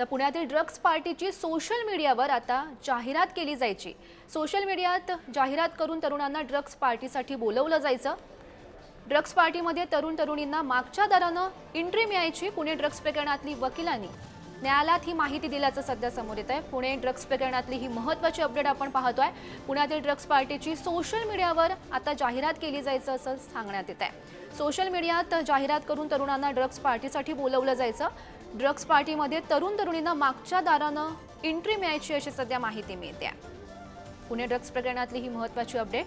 तर पुण्यातील ड्रग्ज पार्टीची सोशल मीडियावर आता जाहिरात केली जायची. सोशल मीडियात जाहिरात करून तरुणांना ड्रग्ज पार्टीसाठी बोलवलं जायचं. ड्रग्ज पार्टीमध्ये तरुण तरुणींना मागच्या दरानं एंट्री मिळायची पुणे ड्रग्ज प्रकरणातली वकिलांनी. न्यायालयात ही माहिती दिल्याचं सध्या समोर येत आहे पुणे ड्रग्ज प्रकरणातली ही महत्त्वाची अपडेट आपण पाहतोय. पुण्यातील ड्रग्ज पार्टीची सोशल मीडियावर आता जाहिरात केली जायचं असं सांगण्यात येत आहे सोशल मीडियात जाहिरात करून तरुणांना ड्रग्ज पार्टीसाठी बोलवलं जायचं. ड्रग्ज पार्टीमध्ये तरुण तरुणींना मागच्या दारानं एंट्री मिळायची अशी सध्या माहिती मिळते. पुणे ड्रग्ज प्रकरणातली ही महत्त्वाची अपडेट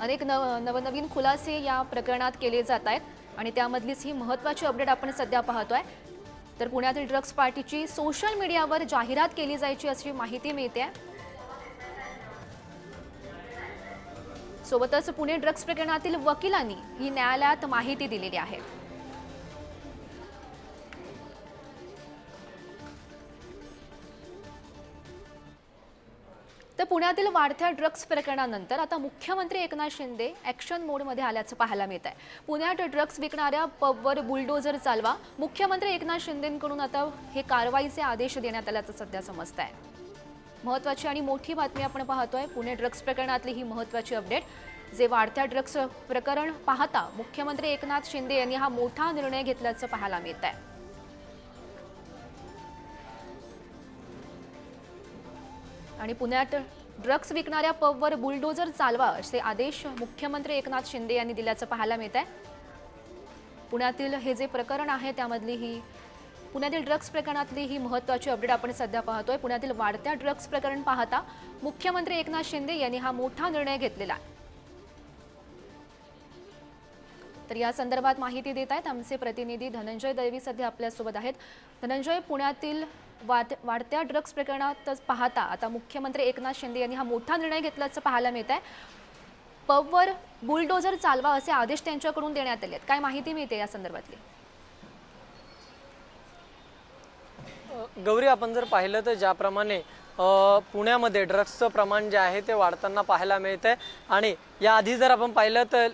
अनेक नव नवनवीन खुलासे या प्रकरणात केले जात आहेत आणि त्यामधलीच ही महत्त्वाची अपडेट आपण सध्या पाहतोय. तर पुण्यातील ड्रग्ज पार्टीची सोशल मीडियावर जाहिरात केली जायची अशी माहिती मिळते. सोबतच पुणे ड्रग्ज प्रकरणातील वकिलांनी ही न्यायालयात माहिती दिलेली आहे. तर पुण्यातील वाढत्या ड्रग्ज प्रकरणानंतर आता मुख्यमंत्री एकनाथ शिंदे ॲक्शन मोडमध्ये आल्याचं पाहायला मिळत आहे पुण्यात ड्रग्ज विकणाऱ्या पबवर बुलडोझर चालवा. मुख्यमंत्री एकनाथ शिंदेंकडून आता हे कारवाईचे आदेश देण्यात आल्याचं सध्या समजत आहे महत्त्वाची आणि मोठी बातमी आपण पाहतोय पुणे ड्रग्ज प्रकरणातली ही महत्त्वाची अपडेट. जे वाढत्या ड्रग्ज प्रकरण पाहता मुख्यमंत्री एकनाथ शिंदे यांनी हा मोठा निर्णय घेतल्याचं पाहायला मिळत आहे आणि पुण्यात ड्रग्ज विकणाऱ्या पबवर बुलडोजर चालवा असे आदेश मुख्यमंत्री एकनाथ शिंदे यांनी दिल्याचं पाहायला मिळत आहे. पुण्यातील हे जे प्रकरण आहे त्यामधली ही पुण्यातील ड्रग्ज प्रकरणातली ही महत्त्वाची अपडेट आपण सध्या पाहतोय. पुण्यातील वाढत्या ड्रग्ज प्रकरण पाहता मुख्यमंत्री एकनाथ शिंदे यांनी हा मोठा निर्णय घेतलेला आहे. तर या संदर्भात माहिती देत आहेत आमचे प्रतिनिधी धनंजय दैवी सध्या आपल्यासोबत आहेत. धनंजय पुण्यातील वाट वाढत्या ड्रग्ज प्रकरणातच पाहता आता मुख्यमंत्री एकनाथ शिंदे यांनी हा मोठा निर्णय घेतल्याचं पाहायला मिळत आहे. पबवर बुलडोजर चालवा असे आदेश त्यांच्याकडून देण्यात आले आहेत काय माहिती मिळते या संदर्भातली? गौरी आपण जर पाहिलं तर ज्याप्रमाणे पुण्यामध्ये ड्रग्सचं प्रमाण जे आहे ते वाढताना पाहायला मिळतं आहे आणि याआधी जर आपण पाहिलं तर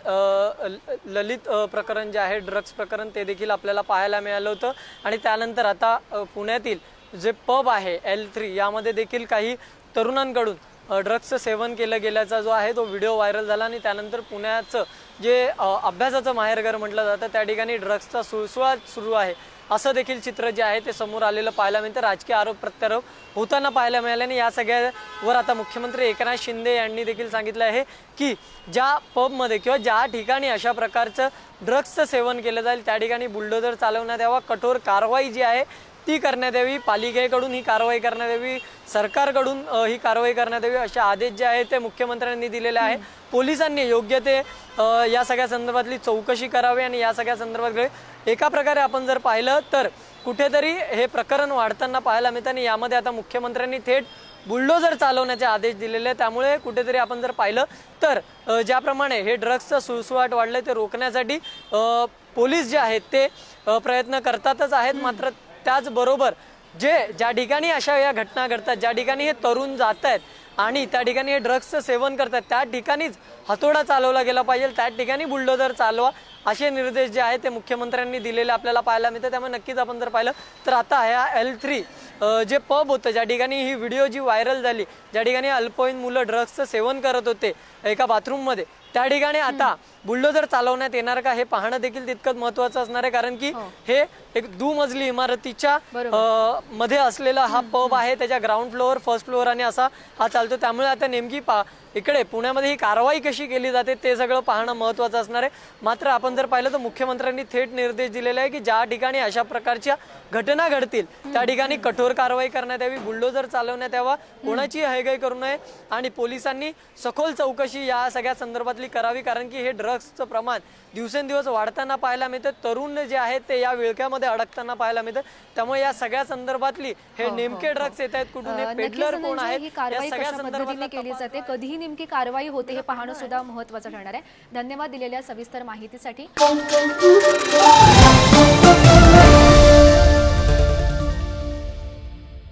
ल- ललित प्रकरण जे आहे ड्रग्स प्रकरण ते देखील आपल्याला पाहायला मिळालं होतं. आणि त्यानंतर आता पुण्यातील जे पब आहे एल थ्री यामध्ये देखील काही तरुणांकडून ड्रग्सचं सेवन केलं गेल्याचा जो आहे तो व्हिडिओ व्हायरल झाला आणि त्यानंतर पुण्याचं जे अभ्यासाचं माहेरघर म्हटलं जातं त्या ठिकाणी ड्रग्सचा सुळसुळाट सुरू आहे. असं देखील चित्र जे आहे ते समोर आलेलं पाहायला मिळतं. राजकीय आरोप प्रत्यारोप होताना पाहायला मिळाल्याने या सगळ्यावर आता मुख्यमंत्री एकनाथ शिंदे यांनी देखील सांगितलं आहे की ज्या पबमध्ये किंवा ज्या ठिकाणी अशा प्रकारचं ड्रग्सचं सेवन केलं जाईल त्या ठिकाणी बुलडोजर चालवण्यात यावा. कठोर कारवाई जी आहे ती करण्यात यावी पालिकेकडून ही कारवाई करण्यात यावी सरकारकडून ही कारवाई करण्यात यावी असे आदेश जे आहेत ते मुख्यमंत्र्यांनी दिलेले आहे पोलिसांनी योग्य ते या सगळ्या संदर्भातली चौकशी करावी आणि या सगळ्या संदर्भात एका प्रकारे आपण जर पाहिलं तर कुठेतरी हे प्रकरण वाढताना पाहायला मिळतं आणि यामध्ये आता मुख्यमंत्र्यांनी थेट बुलडोजर चालवण्याचे आदेश दिलेले आहेत. त्यामुळे कुठेतरी आपण जर पाहिलं तर ज्याप्रमाणे हे ड्रग्सचं सुळसुळाट वाढलं ते रोखण्यासाठी पोलीस जे आहेत ते प्रयत्न करतातच आहेत. मात्र त्याचबरोबर जे ज्या ठिकाणी अशा या घटना घडतात ज्या ठिकाणी हे तरुण जात आहेत आणि त्या ठिकाणी हे ड्रग्सचं सेवन करतात त्या ठिकाणीच हातोडा चालवला गेला पाहिजे त्या ठिकाणी बुलडोजर चालवा असे निर्देश जे आहेत ते मुख्यमंत्र्यांनी दिलेले आपल्याला पाहायला मिळतं त्यामुळे नक्कीच आपण जर पाहिलं तर आता ह्या एल थ्री जे पब होतं ज्या ठिकाणी ही व्हिडिओ जी व्हायरल झाली ज्या ठिकाणी अल्पवयीन मुलं ड्रग्सचं सेवन करत होते एका बाथरूममध्ये त्या ठिकाणी आता बुलडोजर चालवण्यात येणार का हे पाहणं देखील तितकंच महत्वाचं असणार आहे. कारण की हे. एक दुमजली इमारतीच्या मध्ये असलेला हा पब आहे. त्याच्या ग्राउंड फ्लोअर फर्स्ट फ्लोअर आणि असा हा चालतो. त्यामुळे आता नेमकी पा इकडे पुण्यामध्ये ही कारवाई कशी केली जाते ते सगळं पाहणं महत्वाचं असणार आहे. मात्र आपण जर पाहिलं तर मुख्यमंत्र्यांनी थेट निर्देश दिलेले आहे की ज्या ठिकाणी अशा प्रकारच्या घटना घडतील त्या ठिकाणी कठोर कारवाई करण्यात यावी बुलडोजर चालवण्यात यावा कोणाची हैगाई करू नये आणि पोलिसांनी सखोल चौकशी या सगळ्या संदर्भातली करावी कारण की हे ड्रग्सचं प्रमाण दिवसेंदिवस वाढताना पाहायला मिळतं. तरुण जे आहेत ते या विळख्यामध्ये अडकताना पाहायला मिळतं. त्यामुळे या सगळ्या संदर्भातली हे नेमके ड्रग्स येत आहेत कुठून हे हो, पेडलर कोण आहेत ही या सगळ्या संदर्भातला केली जाते? कधीही नेमकी कारवाई होते हे पाहणं सुद्धा महत्वाचं ठरणार आहे. धन्यवाद दिलेल्या सविस्तर माहितीसाठी.